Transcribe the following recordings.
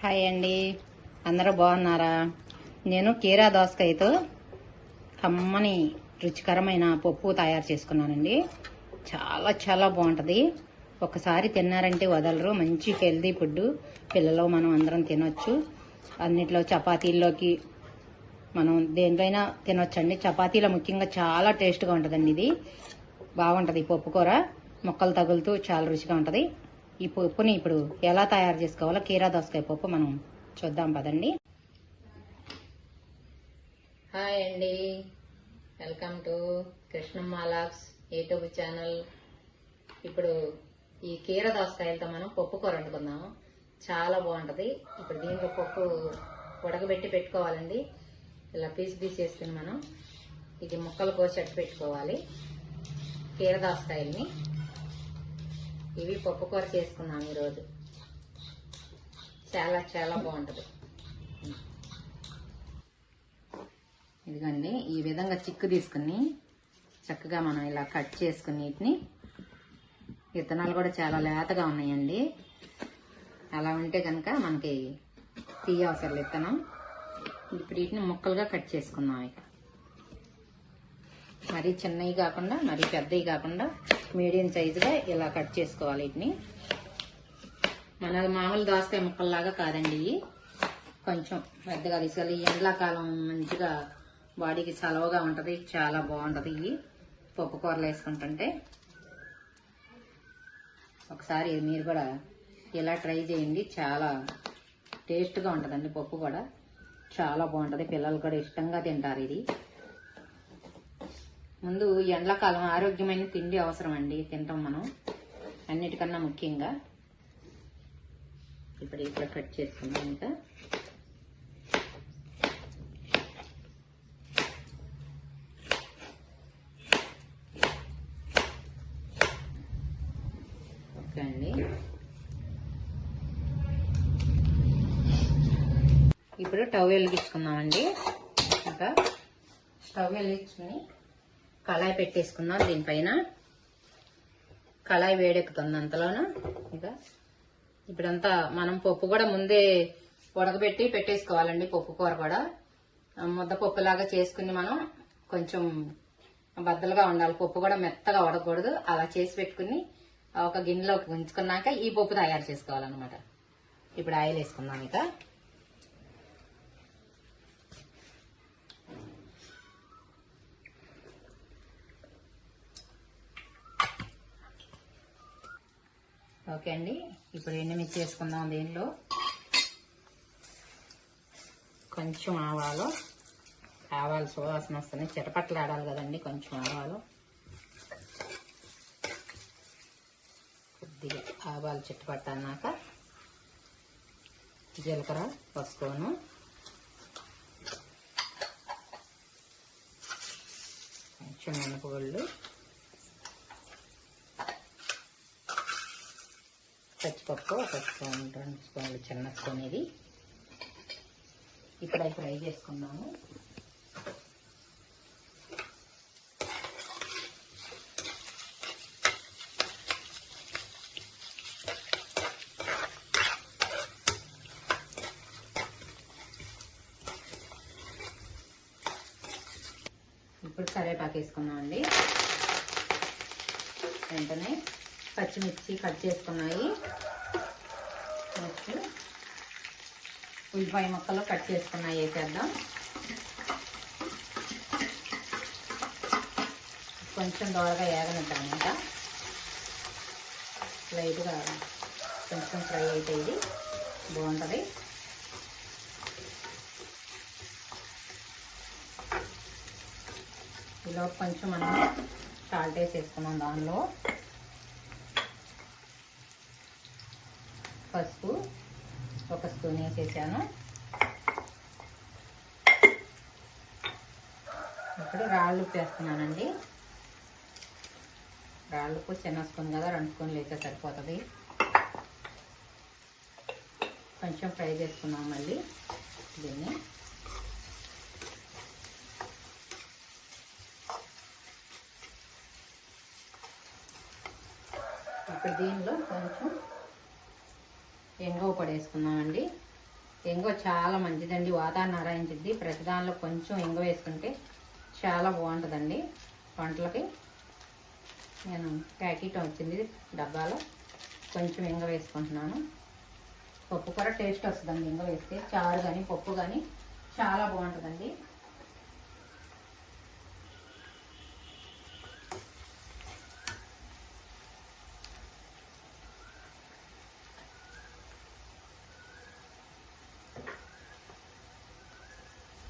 Hi అండి. అందరూ బాగున్నారా? నేను కీరా దోసకాయతో కమ్మని రుచికరమైన పప్పు తయారు చేసుకున్నానండి. చాలా చాలా బాగుంటుంది. ఒకసారి తిన్నారంటే వదలరు. మంచి హెల్దీ ఫుడ్ పిల్లలు మనం అందరం తినొచ్చు. అన్నిట్లో చపాతీల్లోకి మనం దేనికైనా తినొచ్చండి. చపాతీలో ముఖ్యంగా చాలా టేస్ట్గా ఉంటుందండి ఇది. బాగుంటుంది. పప్పు కూర మొక్కలు తగులుతూ చాలా రుచిగా ఉంటుంది. ఈ పప్పుని ఇప్పుడు ఎలా తయారు చేసుకోవాలో కీరా దోసకాయ పప్పు మనం చూద్దాం పదండి. హాయ్ అండి. వెల్కమ్ టు కృష్ణమ్మ లాక్స్ యూట్యూబ్ ఛానల్. ఇప్పుడు ఈ కీర దోసకాయలతో మనం పప్పు కూర వండుకుందాము చాలా బాగుంటుంది. ఇప్పుడు దీంట్లో పప్పు ఉడకబెట్టి పెట్టుకోవాలండి. ఇలా పీస్ పీస్ చేసుకుని మనం ఇది ముక్కలు కోసి పెట్టుకోవాలి. కీర దోసకాయల్ని ఇవి పప్పు కూర చేసుకున్నాం ఈరోజు. చాలా చాలా బాగుంటుంది. ఇదిగండి ఈ విధంగా చిక్కు తీసుకుని చక్కగా మనం ఇలా కట్ చేసుకుని వీటిని. విత్తనాలు కూడా చాలా లేతగా ఉన్నాయండి. అలా ఉంటే కనుక మనకి తీయ అవసరం విత్తనం ఇప్పుడు వీటిని ముక్కలుగా కట్ చేసుకుందాం ఇక. మరీ చిన్నవి కాకుండా మరీ పెద్దవి కాకుండా మీడియం సైజుగా ఇలా కట్ చేసుకోవాలి వీటిని. మన మామూలు దోసకాయ ముక్కల్లాగా కాదండి ఇవి. కొంచెం పెద్దగా తీసుకెళ్ళి ఈ ఎండాకాలం మంచిగా బాడీకి చలవగా ఉంటుంది చాలా బాగుంటుంది ఇవి. పప్పు కూరలు వేసుకుంటుంటే. ఒకసారి మీరు కూడా ఇలా ట్రై చేయండి. చాలా టేస్ట్గా ఉంటుందండి పప్పు కూడా. చాలా బాగుంటుంది. పిల్లలు కూడా ఇష్టంగా తింటారు ఇది. ముందు ఎండాకాలం ఆరోగ్యమైన తిండి అవసరం అండి తింటాం మనం. అన్నిటికన్నా ముఖ్యంగా ఇప్పుడు ఇట్లా కట్ చేసుకుందాం ఇంకా. ఓకే అండి. ఇప్పుడు టవ్ వెలిగించుకుందామండి ఇంకా స్టవ్ వెలిగించుకుని కళాయి పెట్టేసుకుందాం దీనిపైన. కళాయి వేడెక్కుతుంది అంతలోన ఇంకా ఇప్పుడంతా మనం పప్పు కూడా ముందే ఉడకబెట్టి పెట్టేసుకోవాలండి పప్పు కూర కూడా. ముద్దపప్పులాగా చేసుకుని మనం కొంచెం బద్దలుగా ఉండాలి. పప్పు కూడా మెత్తగా ఉడకూడదు అలా చేసి పెట్టుకుని ఒక గిన్నెలోకి ఉంచుకున్నాక ఈ పప్పు తయారు చేసుకోవాలన్నమాట. ఇప్పుడు ఆయిల్ వేసుకుందాం ఇక. ఓకే అండి. ఇప్పుడు ఎండుమిర్చి వేసుకుందాం దీనిలో? కొంచెం ఆవాలు. ఆవాలు సువాసన వస్తున్నాయి చిటపట్లు ఆడాలి కదండి కొంచెం ఆవాలు. కొద్దిగా ఆవాలు చిట్టపట్ట అన్నాక జీలకర్ర పసుపును. కొంచెం మినపగుళ్ళు. పచ్చిపప్పు ఒక స్పూన్ రెండు స్పూన్లు చిన్న స్పూన్ ఇది ఇప్పుడు అవి ఫ్రై చేసుకున్నాము. ఇప్పుడు కరివేపాకు వేసుకుందామండి. వెంటనే పచ్చిమిర్చి కట్ చేసుకున్నాయి. నెక్స్ట్ ఉల్లిపాయ ముక్కలు కట్ చేసుకున్నాయి వేసేద్దాం. కొంచెం దోరగా ఏగనిద్దాం ఇంకా లైట్గా కొంచెం ఫ్రై అయితే ఇది బాగుంటుంది. ఇలా కొంచెం మనం సాల్ట్ వేసేసుకున్నాం దానిలో. పసుపు ఒక స్పూన్ వేసేసాను. ఇప్పుడు రాళ్ళు ఉప్పు వేస్తున్నానండి రాళ్ళు ఉప్పు చిన్న స్పూన్ కదా రెండు స్పూన్లు వేస్తే సరిపోతుంది. కొంచెం ఫ్రై చేసుకున్నాం మళ్ళీ దీన్ని. ఇప్పుడు దీనిలో కొంచెం ఎంగవ పడేసుకున్నామండి వేసుకుందామండి ఇంగ చాలా మంచిదండి వాతావరణం నారాయించిద్ది ప్రతి దానిలో కొంచెం ఇంగ వేసుకుంటే చాలా బాగుంటుందండి వంటలకి నేను ప్యాకెట్ వచ్చింది డబ్బాలో కొంచెం ఎంగ వేసుకుంటున్నాను. పప్పు కూర టేస్ట్ వస్తుందండి ఎంగ వేస్తే చారు కానీ పప్పు కానీ చాలా బాగుంటుందండి.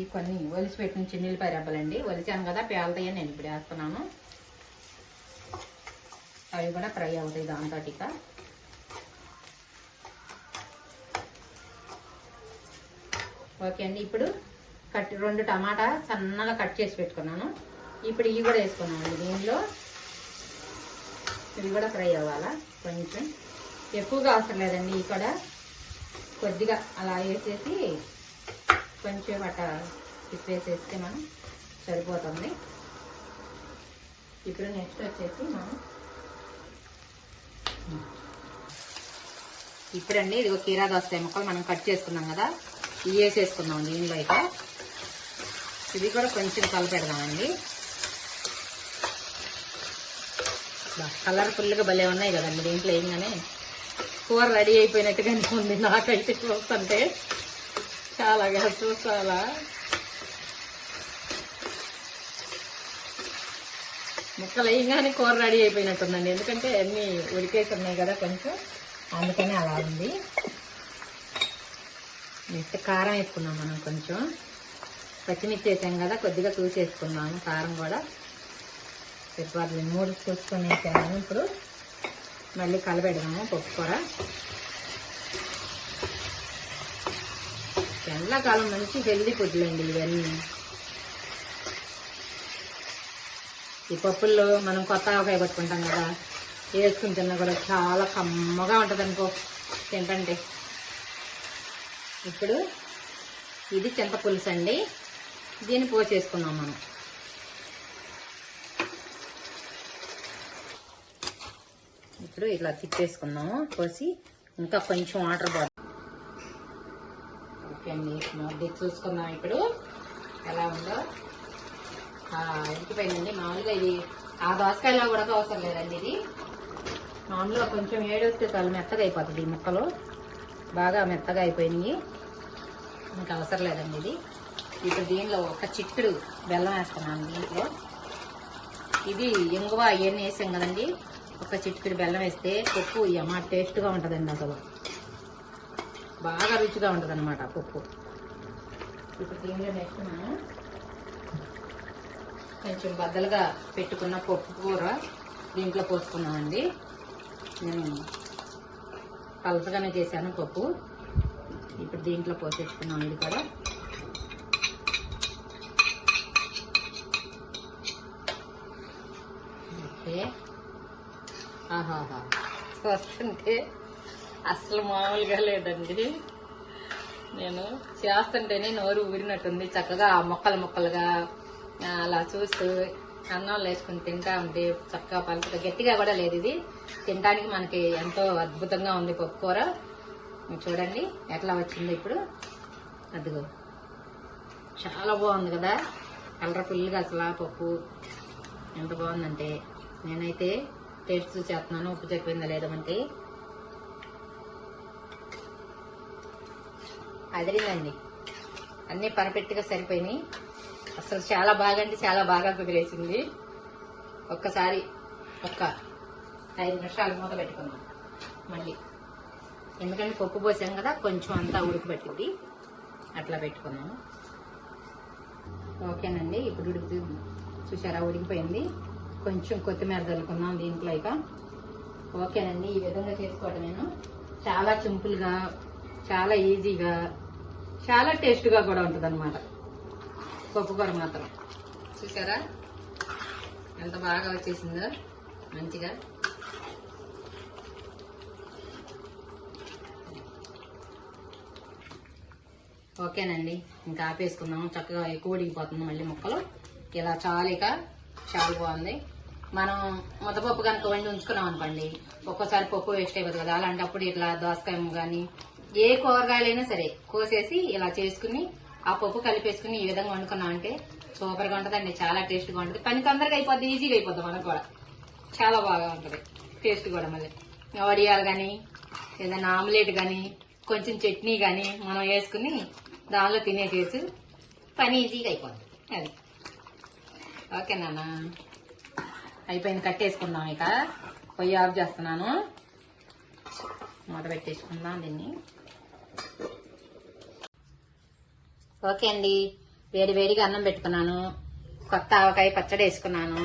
ఈ కొన్ని ఒలిసి పెట్టిన చిన్నిల్లిపాయ రెబ్బలండి. ఒలిచాను కదా పేలతాయని నేను ఇప్పుడు వేస్తున్నాను. అవి కూడా ఫ్రై అవుతాయి దాంతో ఇక ఓకే అండి ఇప్పుడు కట్ రెండు టమాటా సన్నగా కట్ చేసి పెట్టుకున్నాను. ఇప్పుడు ఇవి కూడా వేసుకున్నాను అండి దీనిలో ఇవి కూడా ఫ్రై అవ్వాలా? కొంచెం. ఎక్కువగా అవసరం లేదండి ఇవి కూడా కొద్దిగా అలా వేసేసి కొంచెం అట్ట తిప్పేసేస్తే మనం సరిపోతుంది. ఇప్పుడు నెక్స్ట్ వచ్చేసి మనం ఇప్పుడండి ఇది ఒక కీరా దోసకాయ ముక్కలు మనం కట్ చేసుకున్నాం కదా ఇవి వేసేసుకున్నాం దీనిలో అయితే. ఇది కూడా కొంచెం కలపెడదామండి. కలర్ఫుల్గా భలే ఉన్నాయి కదండి దీంట్లో ఏంగానే కూర రెడీ అయిపోయినట్టుగా ఉంది నాకైతే చూస్తుంటే. చాలా చూసాలా ముక్కలు వేయగానే కూర రెడీ అయిపోయినట్టుందండి. ఎందుకంటే అన్ని ఉడికేసి ఉన్నాయి కదా కొంచెం. అందుకని అలా ఉంది. నెక్స్ట్ కారం వేసుకున్నాం మనం కొంచెం. పచ్చిమిర్చి వేసాం కదా కొద్దిగా చూసేసుకున్నాము కారం కూడా. సరిపోతుంది మూడు చూసుకొని వేసాము. ఇప్పుడు మళ్ళీ కలబెడదాము పప్పు కూర. ఎండాకాలం మంచి హెల్దీ ఫుడ్లండి ఇవన్నీ. ఈ పప్పుల్లో మనం కొత్త ఆవకాయ పట్టుకుంటాం కదా వేసుకుని తిన్నా కూడా చాలా కమ్మగా ఉంటుంది అనుకో. తింటంటే ఇప్పుడు ఇది చింతపులుసు అండి. దీన్ని పోసేసుకున్నాం మనం. ఇప్పుడు ఇలా తిప్పేసుకున్నాము పోసి ఇంకా కొంచెం వాటర్ బాటిల్ ఓకే అండి. చూసుకుందాం ఇప్పుడు. ఎలా ఉందో. ఆ, ఉడికిపోయిందండి మామూలుగా ఇది ఆ దోసకాయలో కూడా అవసరం లేదండి ఇది. మామూలుగా కొంచెం ఏడొస్తే చాలా మెత్తగా అయిపోతుంది ఈ ముక్కలు. బాగా మెత్తగా అయిపోయినాయి. ఇంకా అవసరం లేదండి ఇది. ఇప్పుడు దీనిలో ఒక చిక్కుడు బెల్లం వేస్తున్నాను దీంట్లో. ఇది ఇంగువ అవన్నీ వేసాం కదండి. ఒక చిట్టుకుడు బెల్లం వేస్తే పప్పు అమ్మ టేస్ట్గా ఉంటుందండి అసలు. బాగా రుచిగా ఉంటుంది అనమాట పప్పు. ఇప్పుడు దీనిలో కొంచెం బద్దలుగా పెట్టుకున్న పప్పు కూర దీంట్లో పోసుకున్నామండి. నేను పలసగానే చేశాను పప్పు. ఇప్పుడు దీంట్లో పోసేసుకున్నాం ఇది కూడా. ఓకే. ఆహాహా. చూస్తుంటే అసలు మామూలుగా లేదండి. నేను చేస్తుంటేనే నోరు ఊరినట్టుంది. చక్కగా ఆ ముక్కలు ముక్కలుగా అలా చూస్తూ అన్నం వేసుకుని తింటా ఉంటే చక్కగా పలుచగా గట్టిగా కూడా లేదు ఇది. తినడానికి మనకి ఎంతో అద్భుతంగా ఉంది పప్పు కూర. చూడండి ఎట్లా వచ్చింది ఇప్పుడు. అదిగో. చాలా బాగుంది కదా. కలర్ఫుల్గా అసలు ఆ పప్పు ఎంత బాగుందంటే. నేనైతే టేస్ట్ చూసేస్తున్నాను ఉప్పు చెప్పిందా లేదమంటే అదిరిందండి. అన్నీ పర్ఫెక్ట్గా సరిపోయినాయి. అసలు చాలా బాగా అంటే చాలా బాగా కుదిరేసింది. ఒక్కసారి ఒక్క ఐదు నిమిషాలు మూత పెట్టుకున్నాం మళ్ళీ. ఎందుకంటే పప్పు పోసాం కదా కొంచెం అంతా ఉడకబెట్టింది అట్లా పెట్టుకున్నాము ఓకేనండి ఇప్పుడు ఉడికి చూసారా ఉడికిపోయింది. కొంచెం కొత్తిమీర చల్లుకున్నాం దీంట్లో ఇక. ఓకేనండి ఈ విధంగా చేసుకోవటం నేను చాలా సింపుల్గా చాలా ఈజీగా చాలా టేస్ట్గా కూడా ఉంటుంది అనమాట పప్పుకూర మాత్రం. చూసారా? ఎంత బాగా వచ్చేసిందో మంచిగా. ఓకేనండి. ఇంకా ఆపేసుకుందాం. చక్కగా ఎక్కువ ఉడికిపోతుంది మళ్ళీ ముక్కలు. ఇలా చాలిక చాలా బాగుంది మనం ముద్దపప్పు కనుక వండి ఉంచుకున్నాం అనుకోండి ఒక్కోసారి పప్పు వేస్ట్ అయిపోతుంది కదా. అలాంటప్పుడు ఇట్లా దోసకాయ కానీ ఏ కూరగాయలైనా సరే కోసేసి ఇలా చేసుకుని ఆ పప్పు కలిపేసుకుని ఈ విధంగా వండుకున్నాం అంటే సూపర్గా ఉంటదండి. చాలా టేస్ట్గా ఉంటుంది. పని తొందరగా అయిపోద్ది ఈజీగా అయిపోద్ది మనకు కూడా. చాలా బాగా ఉంటది. టేస్ట్ కూడా మళ్ళీ. వడియాలు కానీ ఏదైనా ఆమ్లెట్ కానీ కొంచెం చట్నీ కానీ మనం వేసుకుని దానిలో తినేసేసి పని ఈజీగా అయిపోద్ది. అది. ఓకే నాన్న. అయిపోయింది కట్టేసుకుందాం ఇక. పొయ్యి ఆఫ్ చేస్తున్నాను. మూత పెట్టేసుకుందాం దీన్ని. ఓకే అండి. వేడి వేడిగా అన్నం పెట్టుకున్నాను. కొత్త ఆవకాయ పచ్చడి వేసుకున్నాను.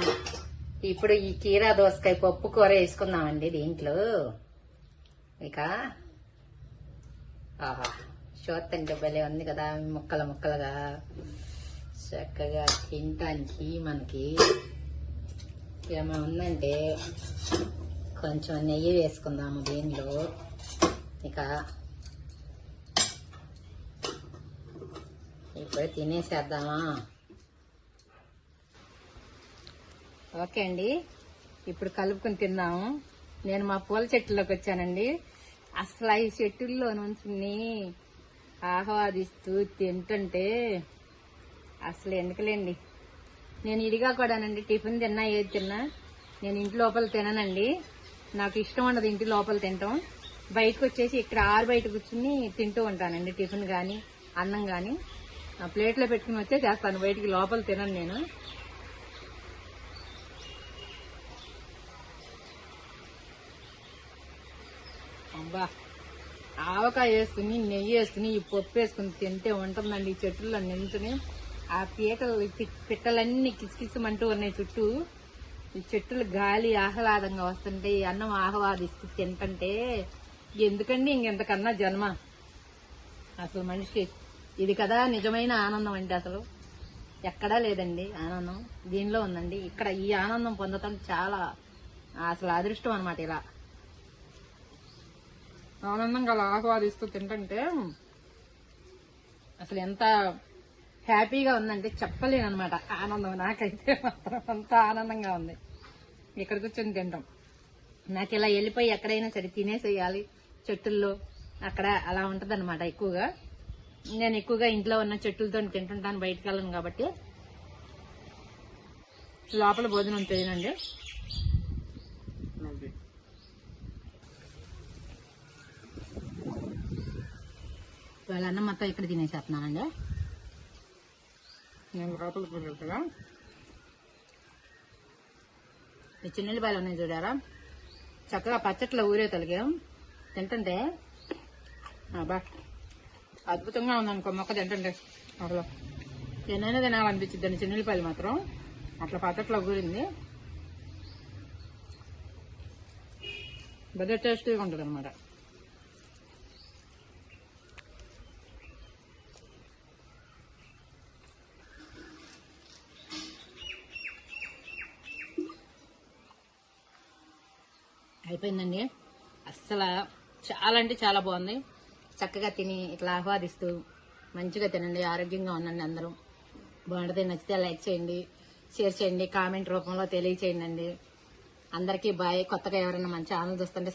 ఇప్పుడు ఈ కీరా దోసకాయ పప్పు కూర వేసుకుందామండి దీంట్లో. ఇక ఆహా చూస్తుంటే భలే ఉంది కదా ముక్కలు ముక్కలుగా చక్కగా తినటానికి మనకి ఏమైనా ఉందంటే కొంచెం నెయ్యి వేసుకుందాము దీనిలో. ఇక ఇప్పుడు తినేసేద్దామా? ఓకే అండి. ఇప్పుడు కలుపుకొని తిన్నాము. నేను మా పూల చెట్టులోకి వచ్చానండి. అసలు ఈ చెట్టుల్లో నుంచి ఆహ్వాదిస్తూ తింటుంటే అసలు ఎందుకులేండి? నేను ఇడిగా కూడానండి టిఫిన్ తిన్నా ఏది తిన్నా. నేను ఇంటి లోపల తిననండి. నాకు ఇష్టం ఉండదు ఇంటి లోపల తినటం. బయటకు వచ్చేసి ఇక్కడ ఆరు బయట కూర్చుని తింటూ ఉంటానండి టిఫిన్ కానీ అన్నం కానీ ప్లేట్లో పెట్టుకుని వచ్చే చేస్తాను. బయటికి లోపల తినను నేను. అబ్బా ఆవకాయ వేసుకుని నెయ్యి వేసుకుని ఈ పప్పు వేసుకుని తింటే ఉంటుందండి ఈ చెట్టుల్లో నించుని. ఆ పీకలు పిట్టలన్నీ కిచకిచమంటూ ఉన్నాయి చుట్టూ. ఈ చెట్టులు గాలి ఆహ్లాదంగా వస్తుంటే ఈ అన్నం ఆహ్లాదిస్తూ తింటంటే ఎందుకండి ఇంకెంతకన్నా జన్మ? అసలు మనిషి ఇది కదా నిజమైన ఆనందం అంటే అసలు. ఎక్కడా లేదండి ఆనందం. దీనిలో ఉందండి. ఇక్కడ ఈ ఆనందం పొందటం చాలా అసలు అదృష్టం అనమాట ఇలా. ఆనందంగా అలా ఆస్వాదిస్తూ తింటుంటే అసలు ఎంత హ్యాపీగా ఉందంటే చెప్పలేను అనమాట ఆనందం నాకైతే మాత్రం అంత ఆనందంగా ఉంది. ఇక్కడ కూర్చొని తింటాం. నాకు ఇలా వెళ్ళిపోయి ఎక్కడైనా సరే తినేసేయాలి. చెట్టుల్లో అక్కడ అలా ఉంటది ఎక్కువగా. నేను ఎక్కువగా ఇంట్లో ఉన్న చెట్టులతో తింటుంటాను బయటకు వెళ్ళను కాబట్టి. లోపల భోజనం చేయనండి వాళ్ళ అన్నం మొత్తం ఇక్కడ తినేసేస్తున్నానండి. నేను లోపలికి వెళ్తాగా ఈ చిన్నెల్లిపాయలు ఉన్నాయి చూడారా? చక్కగా పచ్చట్లో ఊరే తొలగాం. తింటుంటే అబ్బా అద్భుతంగా ఉందనుకో మొక్క తింటుంటే. అసలు ఎన్నైనా తినాలనిపించింది అండి చిన్నెల్లిపాయలు మాత్రం. అట్లా పచ్చట్లో గురింది భలే టేస్టీగా ఉంటుంది అనమాట అయిపోయిందండి. అస్సలు చాలా అంటే చాలా బాగుంది. చక్కగా తిని ఇట్లా ఆహ్వాదిస్తూ మంచిగా తినండి ఆరోగ్యంగా ఉండండి అందరూ. బాగుంటుంది నచ్చితే లైక్ చేయండి షేర్ చేయండి కామెంట్ రూపంలో తెలియచేయండి అందరికీ బాయ్. కొత్తగా ఎవరైనా మన ఛానల్ చూస్తుంటే